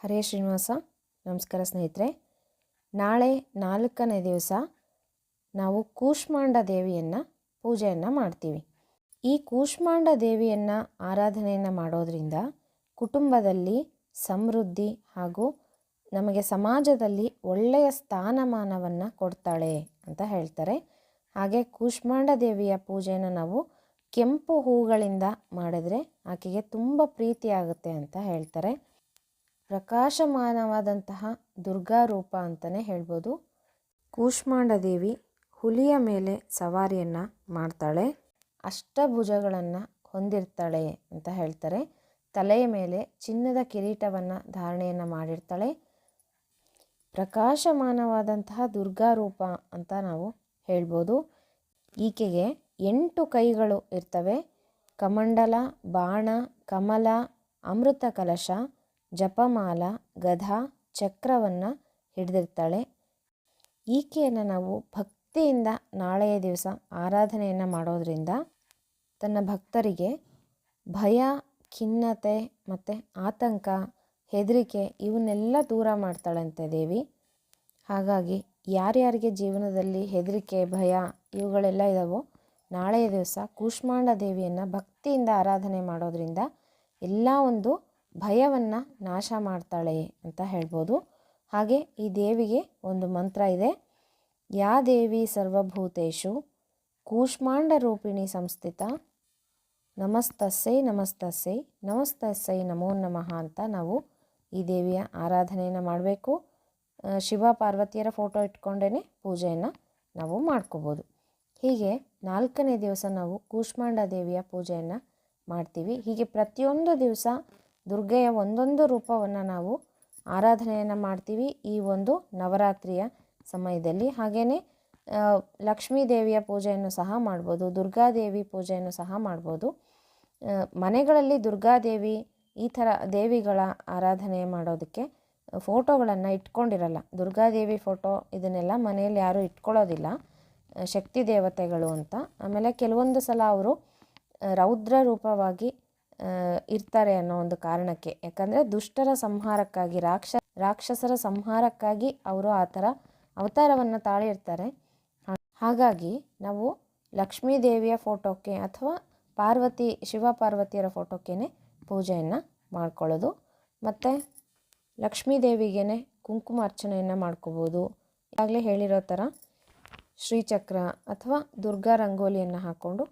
ಹರೇ ಶ್ರೀನಿವಾಸ, ನಮಸ್ಕಾರ ಸ್ನೇಹಿತರೆ. ನಾಳೆ ನಾಲ್ಕನೇ ದಿವಸ ನಾವು ಕೂಷ್ಮಾಂಡ ದೇವಿಯನ್ನು ಪೂಜೆಯನ್ನು ಮಾಡ್ತೀವಿ. ಈ ಕೂಷ್ಮಾಂಡ ದೇವಿಯನ್ನು ಆರಾಧನೆಯನ್ನು ಮಾಡೋದರಿಂದ ಕುಟುಂಬದಲ್ಲಿ ಸಮೃದ್ಧಿ ಹಾಗೂ ನಮಗೆ ಸಮಾಜದಲ್ಲಿ ಒಳ್ಳೆಯ ಸ್ಥಾನಮಾನವನ್ನು ಕೊಡ್ತಾಳೆ ಅಂತ ಹೇಳ್ತಾರೆ. ಹಾಗೆ ಕೂಷ್ಮಾಂಡ ದೇವಿಯ ಪೂಜೆಯನ್ನು ನಾವು ಕೆಂಪು ಹೂಗಳಿಂದ ಮಾಡಿದ್ರೆ ಆಕೆಗೆ ತುಂಬ ಪ್ರೀತಿಯಾಗುತ್ತೆ ಅಂತ ಹೇಳ್ತಾರೆ. ಪ್ರಕಾಶಮಾನವಾದಂತಹ ದುರ್ಗಾ ರೂಪ ಅಂತಲೇ ಹೇಳ್ಬೋದು. ಕೂಷ್ಮಾಂಡ ದೇವಿ ಹುಲಿಯ ಮೇಲೆ ಸವಾರಿಯನ್ನು ಮಾಡ್ತಾಳೆ. ಅಷ್ಟಭುಜಗಳನ್ನು ಹೊಂದಿರ್ತಾಳೆ ಅಂತ ಹೇಳ್ತಾರೆ. ತಲೆಯ ಮೇಲೆ ಚಿನ್ನದ ಕಿರೀಟವನ್ನು ಧಾರಣೆಯನ್ನು ಮಾಡಿರ್ತಾಳೆ. ಪ್ರಕಾಶಮಾನವಾದಂತಹ ದುರ್ಗಾ ರೂಪ ಅಂತ ನಾವು ಹೇಳ್ಬೋದು. ಈಕೆಗೆ ಎಂಟು ಕೈಗಳು ಇರ್ತವೆ. ಕಮಂಡಲ, ಬಾಣ, ಕಮಲ, ಅಮೃತ ಕಲಶ ಜಪಮಾಲ, ಗಧ, ಚಕ್ರವನ್ನು ಹಿಡಿದಿರ್ತಾಳೆ. ಈಕೆಯನ್ನು ನಾವು ಭಕ್ತಿಯಿಂದ ನಾಳೆಯ ದಿವಸ ಆರಾಧನೆಯನ್ನು ಮಾಡೋದರಿಂದ ತನ್ನ ಭಕ್ತರಿಗೆ ಭಯ, ಖಿನ್ನತೆ ಮತ್ತು ಆತಂಕ, ಹೆದರಿಕೆ ಇವನ್ನೆಲ್ಲ ದೂರ ಮಾಡ್ತಾಳಂತೆ ದೇವಿ. ಹಾಗಾಗಿ ಯಾರ್ಯಾರಿಗೆ ಜೀವನದಲ್ಲಿ ಹೆದರಿಕೆ, ಭಯ ಇವುಗಳೆಲ್ಲ ಇದಾವೋ ನಾಳೆಯ ದಿವಸ ಕೂಷ್ಮಾಂಡ ದೇವಿಯನ್ನು ಭಕ್ತಿಯಿಂದ ಆರಾಧನೆ ಮಾಡೋದರಿಂದ ಎಲ್ಲ ಒಂದು ಭಯವನ್ನು ನಾಶ ಮಾಡ್ತಾಳೆ ಅಂತ ಹೇಳ್ಬೋದು. ಹಾಗೆ ಈ ದೇವಿಗೆ ಒಂದು ಮಂತ್ರ ಇದೆ. ಯಾ ದೇವಿ ಸರ್ವಭೂತೇಶು ಕೂಷ್ಮಾಂಡ ರೂಪಿಣಿ ಸಂಸ್ಥಿತ ನಮಸ್ತಸ್ಸೈ ನಮಸ್ತಸ್ಸೈ ನಮಸ್ತಸ್ಸೈ ನಮೋ ನಮಃ ಅಂತ ನಾವು ಈ ದೇವಿಯ ಆರಾಧನೆಯನ್ನು ಮಾಡಬೇಕು. ಶಿವ ಪಾರ್ವತಿಯರ ಫೋಟೋ ಇಟ್ಕೊಂಡೇ ಪೂಜೆಯನ್ನು ನಾವು ಮಾಡ್ಕೋಬೋದು. ಹೀಗೆ ನಾಲ್ಕನೇ ದಿವಸ ನಾವು ಕೂಷ್ಮಾಂಡ ದೇವಿಯ ಪೂಜೆಯನ್ನು ಮಾಡ್ತೀವಿ. ಹೀಗೆ ಪ್ರತಿಯೊಂದು ದಿವಸ ದುರ್ಗೆಯ ಒಂದೊಂದು ರೂಪವನ್ನು ನಾವು ಆರಾಧನೆಯನ್ನು ಮಾಡ್ತೀವಿ ಈ ಒಂದು ನವರಾತ್ರಿಯ ಸಮಯದಲ್ಲಿ. ಹಾಗೆಯೇ ಲಕ್ಷ್ಮೀ ದೇವಿಯ ಪೂಜೆಯನ್ನು ಸಹ ಮಾಡ್ಬೋದು ದುರ್ಗಾದೇವಿ ಪೂಜೆಯನ್ನು ಸಹ ಮಾಡ್ಬೋದು. ಮನೆಗಳಲ್ಲಿ ದುರ್ಗಾದೇವಿ ಈ ಥರ ದೇವಿಗಳ ಆರಾಧನೆ ಮಾಡೋದಕ್ಕೆ ಫೋಟೋಗಳನ್ನು ಇಟ್ಕೊಂಡಿರಲ್ಲ. ದುರ್ಗಾದೇವಿ ಫೋಟೋ ಇದನ್ನೆಲ್ಲ ಮನೆಯಲ್ಲಿ ಯಾರೂ ಇಟ್ಕೊಳ್ಳೋದಿಲ್ಲ. ಶಕ್ತಿ ದೇವತೆಗಳು ಅಂತ. ಆಮೇಲೆ ಕೆಲವೊಂದು ಸಲ ಅವರು ರೌದ್ರ ರೂಪವಾಗಿ ಇರ್ತಾರೆ ಅನ್ನೋ ಒಂದು ಕಾರಣಕ್ಕೆ. ಯಾಕಂದರೆ ದುಷ್ಟರ ಸಂಹಾರಕ್ಕಾಗಿ, ರಾಕ್ಷ, ರಾಕ್ಷಸರ ಸಂಹಾರಕ್ಕಾಗಿ ಅವರು ಆ ಥರ ಅವತಾರವನ್ನು ತಾಳಿರ್ತಾರೆ. ಹಾಗಾಗಿ ನಾವು ಲಕ್ಷ್ಮೀ ದೇವಿಯ ಫೋಟೋಕ್ಕೆ ಅಥವಾ ಪಾರ್ವತಿ ಶಿವ ಪಾರ್ವತಿಯರ ಫೋಟೋಕ್ಕೇ ಪೂಜೆಯನ್ನು ಮಾಡ್ಕೊಳ್ಳೋದು. ಮತ್ತು ಲಕ್ಷ್ಮೀ ದೇವಿಗೇ ಕುಂಕುಮ ಅರ್ಚನೆಯನ್ನು ಮಾಡ್ಕೋಬೋದು. ಈಗಾಗಲೇ ಹೇಳಿರೋ ಥರ ಶ್ರೀಚಕ್ರ ಅಥವಾ ದುರ್ಗಾ ರಂಗೋಲಿಯನ್ನು ಹಾಕ್ಕೊಂಡು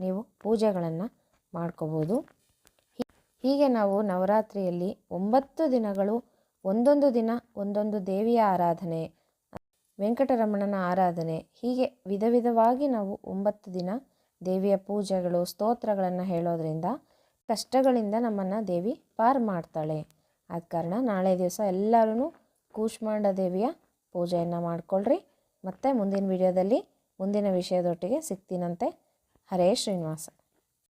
ನೀವು ಪೂಜೆಗಳನ್ನು ಮಾಡ್ಕೋಬೋದು. ಹೀಗೆ ನಾವು ನವರಾತ್ರಿಯಲ್ಲಿ ಒಂಬತ್ತು ದಿನಗಳು ಒಂದೊಂದು ದಿನ ಒಂದೊಂದು ದೇವಿಯ ಆರಾಧನೆ, ವೆಂಕಟರಮಣನ ಆರಾಧನೆ, ಹೀಗೆ ವಿಧ ವಿಧವಾಗಿ ನಾವು ಒಂಬತ್ತು ದಿನ ದೇವಿಯ ಪೂಜೆಗಳು, ಸ್ತೋತ್ರಗಳನ್ನು ಹೇಳೋದ್ರಿಂದ ಕಷ್ಟಗಳಿಂದ ನಮ್ಮನ್ನು ದೇವಿ ಪಾರು ಮಾಡ್ತಾಳೆ. ಆದ ಕಾರಣ ನಾಳೆ ದಿವಸ ಎಲ್ಲರೂ ಕೂಷ್ಮಾಂಡ ದೇವಿಯ ಪೂಜೆಯನ್ನು ಮಾಡಿಕೊಳ್ಳ್ರಿ ಮತ್ತು ಮುಂದಿನ ವಿಡಿಯೋದಲ್ಲಿ ಮುಂದಿನ ವಿಷಯದೊಟ್ಟಿಗೆ ಸಿಗ್ತೀನಂತೆ. ಹರೇ ಶ್ರೀನಿವಾಸ.